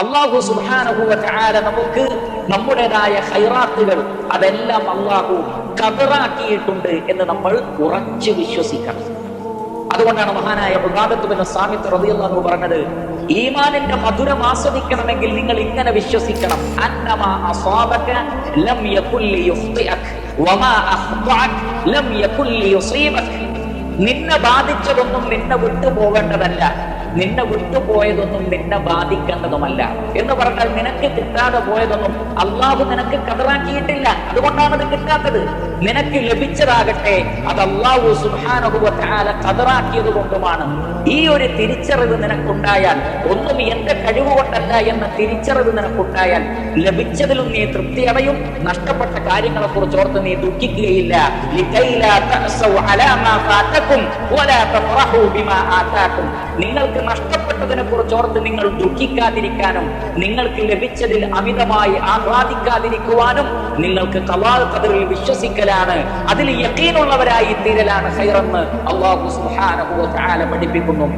അള്ളാഹു സുബാനുഭവ നമുക്ക് നമ്മുടേതായ ഹൈറാത്തുകൾ അതെല്ലാം അള്ളാഹു കബറാക്കിയിട്ടുണ്ട് എന്ന് നമ്മൾ ഉറച്ചു വിശ്വസിക്കണം. അതുകൊണ്ടാണ് മഹാനായ ബുഗാദത്തുബിന് സാമിത്ത് റളിയല്ലാഹു പറഞ്ഞത് ഈമാനിന്റെ മധുരം ആസ്വദിക്കണമെങ്കിൽ നിങ്ങൾ ഇങ്ങനെ വിശ്വസിക്കണം. നിന്നെ ബാധിച്ചതൊന്നും നിന്നെ വിട്ടു പോകേണ്ടതല്ല നിന്നെ വിട്ടുപോയതൊന്നും നിന്നെ ബാധിക്കേണ്ടതുമല്ല. എന്ന് പറഞ്ഞാൽ നിനക്ക് കിട്ടാതെ പോയതൊന്നും അള്ളാഹു നിനക്ക് കതറാക്കിയിട്ടില്ല. അതുകൊണ്ടാണ് അത് കിട്ടാത്തത്. നിനക്ക് ലഭിച്ചതാകട്ടെ അത് അള്ളാഹു സുഹാനുഭവത്താല കതറാക്കിയത് കൊണ്ടുമാണ് ഈ ഒരു തിരിച്ചറിവ് നിനക്കുണ്ടായാൽ ഒന്നും എന്റെ കഴിവ് കൊണ്ടല്ല എന്ന തിരിച്ചറിവ് നിനക്കുണ്ടായാൽ ലഭിച്ചതിലും നീ തൃപ്തി അടയും നഷ്ടപ്പെട്ട കാര്യങ്ങളെ കുറിച്ച് ഓർത്ത് നീ ദുഃഖിക്കുകയില്ല. നിങ്ങൾക്ക് നഷ്ടപ്പെട്ടതിനെ കുറിച്ച് ഓർത്ത് നിങ്ങൾ ദുഃഖിക്കാതിരിക്കാനും നിങ്ങൾക്ക് ലഭിച്ചതിൽ അമിതമായി ആഹ്ലാദിക്കാതിരിക്കുവാനും നിങ്ങൾക്ക് കലാൽ കതിറിൽ വിശ്വസിക്കലാണ് അതിൽ യക്കീനുള്ളവരായി തീരലാണ് ഹൈറെന്ന് അള്ളാഹു സുബ്ഹാനഹു വ പഠിപ്പിക്കുന്നു.